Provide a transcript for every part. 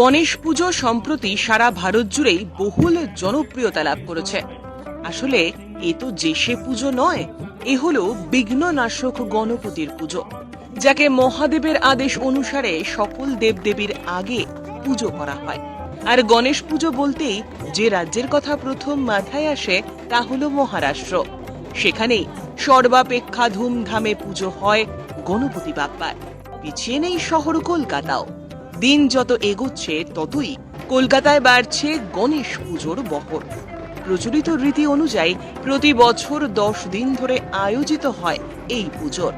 গণেশ পুজো সম্প্রতি সারা ভারত জুড়েই বহুল জনপ্রিয়তা লাভ করেছে। আসলে, এ তো যেসে পুজো নয়, এ হলো বিঘ্ননাশক গণপতির পুজো, যাকে মহাদেবের আদেশ অনুসারে সকল দেবদেবীর আগে পুজো করা হয়। আর গণেশ পুজো বলতেই যে রাজ্যের কথা প্রথম মাথায় আসে তা হলো মহারাষ্ট্র। সেখানেই সর্বাপেক্ষা ধুমধামে পুজো হয় গণপতি বাপ্পার। পিছিয়ে নেই শহর কলকাতাও। দিন যত এগোচ্ছে, ততই কলকাতায় বাড়ছে গণেশ পুজোর বহর। প্রচলিত রীতি অনুযায়ী প্রতি বছর দশ দিন ধরে আয়োজিত হয় এই পুজোর।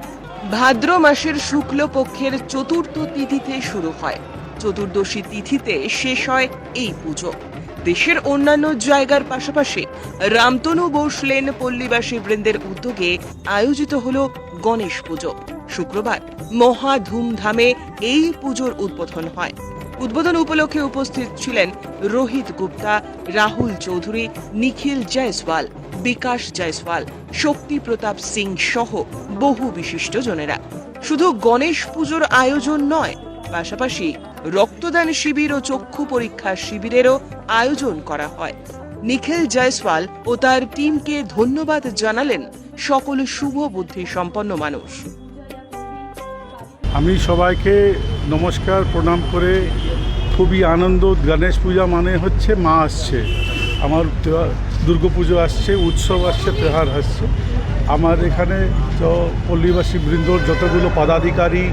ভাদ্র মাসের শুক্ল পক্ষের চতুর্থ তিথিতে শুরু হয়। চতুর্দশী তিথিতে শেষ হয় এই পুজো। দেশের অন্যান্য জায়গার পাশাপাশি রামতনু বসলেন পল্লীবাসী বৃন্দের উদ্যোগে আয়োজিত হল গণেশ পুজো। শুক্রবার। মহা ধুমধামে এই পুজোর উদ্বোধন হয়। উদ্বোধন উপলক্ষে উপস্থিত ছিলেন রোহিত গুপ্তা, রাহুল চৌধুরী, নিখিল জয়সওয়াল, বিকাশ জয়সওয়াল, শক্তি প্রতাপ সিং সহ বহু বিশিষ্ট জনেরা। শুধু গণেশ পুজোর আয়োজন নয়, পাশাপাশি রক্তদান শিবির ও চক্ষু পরীক্ষা শিবিরেরও আয়োজন করা হয়। নিখিল জয়সওয়াল ও তার টিমকে ধন্যবাদ জানালেন সকল শুভ বুদ্ধি সম্পন্ন মানুষ। আমি সবাইকে নমস্কার, প্রণাম করে খুবই আনন্দ, গণেশ পূজা মানে হচ্ছে মা আসছে। আমার দুর্গা পুজো আসছে, উৎসব আসছে, তেহার আসছে। আমার এখানে তো পল্লীবাসী বৃন্দর যতগুলো পদাধিকারী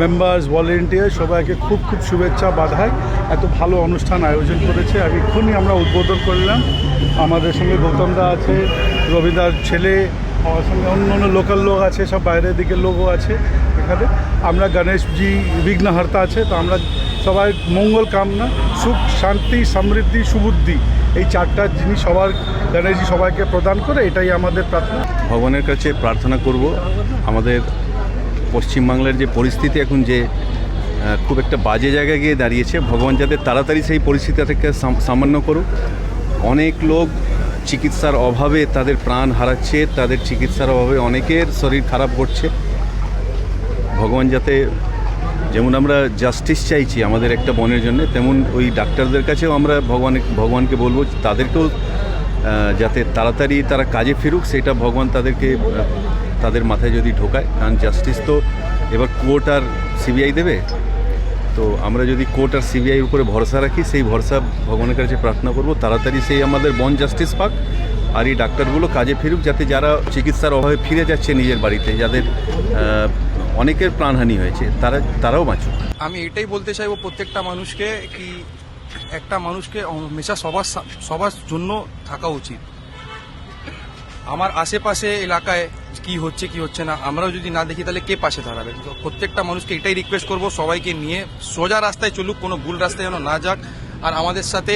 মেম্বার্স ভলেন্টিয়ার সবাইকে খুব খুব শুভেচ্ছা বাধাই। এত ভালো অনুষ্ঠান আয়োজন করেছে। আমি এক্ষুনি আমরা উদ্বোধন করলাম। আমাদের সঙ্গে গৌতমদা আছে রবিদার ছেলে, আমার সঙ্গে অন্য অন্য লোকাল লোক আছে, সব বাইরের দিকের লোকও আছে। এখানে। আমরা গণেশজি বিঘ্নহর্তা আছে, তো আমরা সবাই মঙ্গল কামনা, সুখ, শান্তি, সমৃদ্ধি, সুবুদ্ধি, এই চারটা জিনিস সবার, গণেশজি সবাইকে প্রদান করে, এটাই আমাদের প্রার্থনা। ভগবানের কাছে প্রার্থনা করব, আমাদের পশ্চিমবাংলার যে পরিস্থিতি এখন যে খুব একটা বাজে জায়গায় গিয়ে দাঁড়িয়েছে, ভগবান যাতে তাড়াতাড়ি সেই পরিস্থিতি থেকে সামান্য করুক। অনেক লোক চিকিৎসার অভাবে তাদের প্রাণ হারাচ্ছে, তাদের চিকিৎসার অভাবে অনেকের শরীর খারাপ করছে ভগবান যাতে যেমন আমরা জাস্টিস চাইছি আমাদের একটা বনের জন্য, তেমন ওই ডাক্তারদের কাছেও আমরা ভগবান ভগবানকে বলব তাদেরকেও যাতে তাড়াতাড়ি তারা কাজে ফিরুক, সেটা ভগবান তাদেরকে তাদের মাথায় যদি ঢোকায়। কারণ জাস্টিস তো এবার কোর্ট আর সিবিআই দেবে। তো আমরা যদি কোর্ট আর সিবিআই উপরে ভরসা রাখি, সেই ভরসা ভগবানের কাছে প্রার্থনা করব, তাড়াতাড়ি সেই আমাদের বন জাস্টিস পাক, আর এই ডাক্তারগুলো কাজে ফিরুক, যাতে যারা চিকিৎসার অভাবে ফিরে যাচ্ছে নিজের বাড়িতে, যাদের অনেকের প্রাণহানি হয়েছে, তারা, তারাও বাঁচুক। আমি এটাই বলতে চাইব প্রত্যেকটা মানুষকে কি একটা মানুষকে হমেশা সবার সবার জন্য থাকা উচিত। আমার আশেপাশে এলাকায় কি হচ্ছে কি হচ্ছে না, আমরাও যদি না দেখি তাহলে কে পাশে দাঁড়াবে? প্রত্যেকটা মানুষকে এটাই রিকোয়েস্ট করব, সবাইকে নিয়ে সোজা রাস্তায় চলুক, কোনো ভুল রাস্তায় যেন না যাক, আর আমাদের সাথে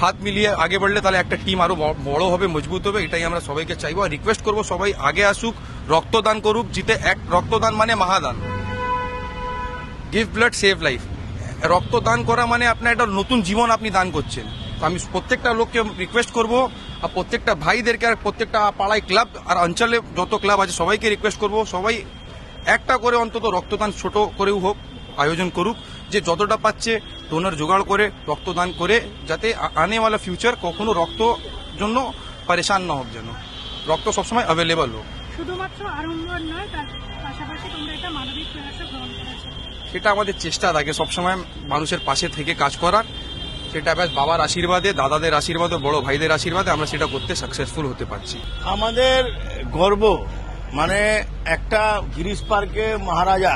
হাত মিলিয়ে আগে বাড়লে তাহলে একটা টিম আরও বড় হবে, মজবুত হবে, এটাই আমরা সবাইকে চাইব। আর রিকোয়েস্ট করব সবাই আগে আসুক রক্তদান করুক, জিতে এক, রক্তদান মানে মহাদান। গিভ ব্লাড সেভ লাইফ রক্তদান করা মানে আপনার একটা নতুন জীবন আপনি দান করছেন। তো আমি প্রত্যেকটা লোককে রিকোয়েস্ট করব, আর প্রত্যেকটা ভাইদেরকে, আর প্রত্যেকটা পাড়ায় ক্লাব আর অঞ্চলে যত ক্লাব আছে, সবাইকে রিকোয়েস্ট করব, সবাই একটা করে অন্তত রক্তদান ছোট করেও হোক, আয়োজন করুক, যে যতটা পাচ্ছে ডোনার জোগাড় করে রক্তদান করে, যাতে আনেওয়ালা ফিউচার কখনো রক্ত জন্য পরেশান না হোক যেন। রক্ত সবসময় অ্যাভেলেবল হোক। শুধুমাত্র আড়ম্বর নয় তার পাশাপাশি তোমরা এটা মানবিক প্রয়াসও গ্রহণ করেছ। সেটা আমাদের চেষ্টা থাকে সবসময় মানুষের পাশে থেকে কাজ করার। সেটা ব্যাস বাবার আশীর্বাদে দাদাদের আশীর্বাদে বড় ভাইদের আশীর্বাদে আমরা সেটা করতে সাকসেসফুল হতে পারছি। আমাদের গর্ব মানে একটা গিরিশ পার্কে মহারাজা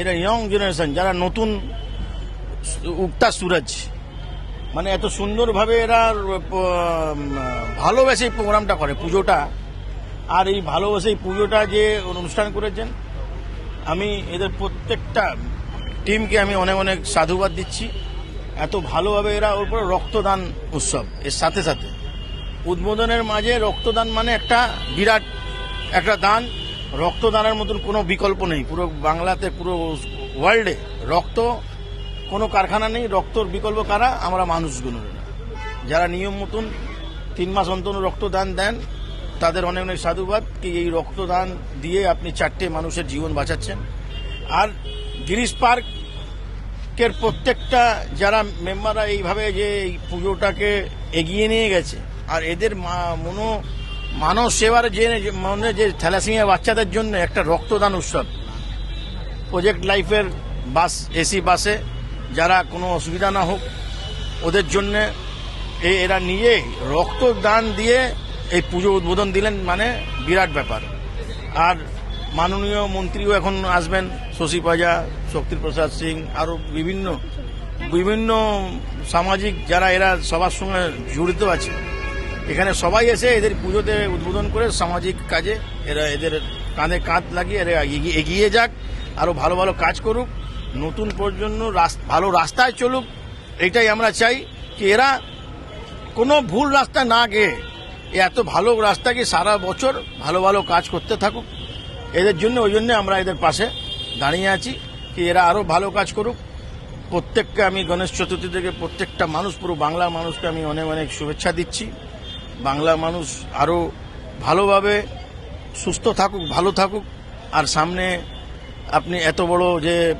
এরা ইয়ং জেনারেশন যারা নতুন উক্তা সুরজ মানে এত সুন্দরভাবে এরা ভালোবেসে এই প্রোগ্রামটা করে পুজোটা। আর এই ভালোবেসে পুজোটা যে অনুষ্ঠান করেছেন, আমি এদের প্রত্যেকটা টিমকে আমি অনেক অনেক সাধুবাদ দিচ্ছি। এত ভালোভাবে এরা ওর উপরে রক্তদান উৎসব, এর সাথে সাথে। উদ্বোধনের মাঝে রক্তদান মানে একটা বিরাট একটা দান। রক্তদানের মতন কোনো বিকল্প নেই। পুরো বাংলাতে, পুরো ওয়ার্ল্ডে রক্ত, কোনো কারখানা নেই। রক্তর বিকল্প কারা? আমরা মানুষগুলো। যারা নিয়ম মতন তিন মাস অন্তর রক্তদান দেন তাদের অনেক অনেক সাধুবাদ কি এই রক্তদান দিয়ে আপনি চারটে মানুষের জীবন বাঁচাচ্ছেন। আর গিরিশ পার্ক আজকের প্রত্যেকটা যারা মেম্বাররা এইভাবে যে এই পুজোটাকে এগিয়ে নিয়ে গেছে, আর এদের মনো, মানব সেবার যে মনে যে থ্যালাসিমিয়া বাচ্চাদের জন্য একটা রক্তদান উৎসব। প্রজেক্ট লাইফের বাস, এসি বাসে যারা কোনো অসুবিধা না হোক, ওদের জন্য এরা নিজে রক্তদান দিয়ে এই পুজো উদ্বোধন দিলেন মানে বিরাট ব্যাপার। আর মাননীয় মন্ত্রীও এখন আসবেন, শশী পাজা শক্তিপ্রসাদ সিং আরও বিভিন্ন বিভিন্ন সামাজিক যারা এরা সবার সঙ্গে জড়িত আছে। এখানে সবাই এসে এদের পুজোতে উদ্বোধন করে সামাজিক কাজে এরা এদের কাঁধে কাঁধ লাগিয়ে এরা এগিয়ে- যাক আরও ভালো ভালো কাজ করুক, নতুন প্রজন্ম ভালো রাস্তায় চলুক, এটাই আমরা চাই, কি এরা কোনো ভুল রাস্তা না গিয়ে এত ভালো রাস্তাকে সারা বছর ভালো ভালো কাজ করতে থাকুক? এদের জন্য, ওই জন্য আমরা এদের পাশে দাঁড়িয়ে আছি কি এরা আরও ভালো কাজ করুক। প্রত্যেককে আমি গণেশ চতুর্থী থেকে প্রত্যেকটা মানুষ, পুরো বাংলা মানুষকে আমি অনেক অনেক শুভেচ্ছা দিচ্ছি। বাংলা মানুষ আরও ভালোভাবে সুস্থ থাকুক, ভালো থাকুক। আর সামনে আপনি এত বড় যে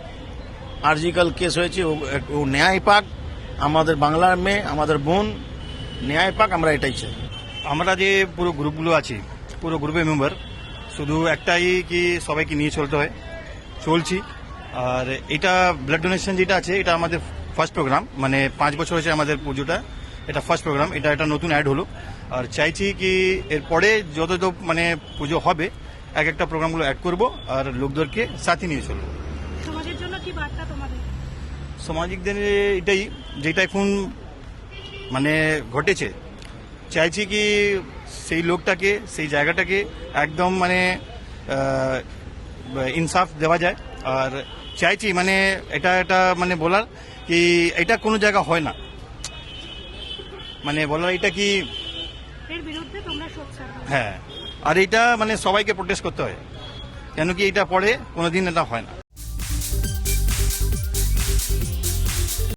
আর্জিক্যাল কেস হয়েছে ও ন্যায় পাক। আমাদের বাংলার মেয়ে, আমাদের বোন, ন্যায় পাক, আমরা এটাই চাই। আমরা যে পুরো গ্রুপগুলো আছি পুরো গ্রুপের মেম্বার শুধু একটাই কি সবাইকে নিয়ে চলতে হয় চলছি। আর এটা ব্লাড ডোনেশন যেটা আছে এটা আমাদের ফার্স্ট প্রোগ্রাম মানে পাঁচ বছর হয়েছে আমাদের পুজোটা এটা ফার্স্ট প্রোগ্রাম এটা একটা নতুন অ্যাড হলো। আর চাইছি কি এরপরে যত যত মানে পুজো হবে এক একটা প্রোগ্রামগুলো অ্যাড করব আর লোকদেরকে সাথে নিয়ে চলবো। সামাজিকদের এটাই যেটা এখন মানে ঘটেছে চাইছি কি সেই লোকটাকে সেই জায়গাটাকে একদম মানে ইনসাফ দেওয়া যায়। আর চাইছি মানে এটা এটা মানে বলার কি এটা কোনো জায়গা হয় না। মানে বলার এটা কি। হ্যাঁ আর এটা মানে সবাইকে প্রোটেস্ট করতে হয়। কেন কি এটা পরে কোনোদিন এটা হয় না।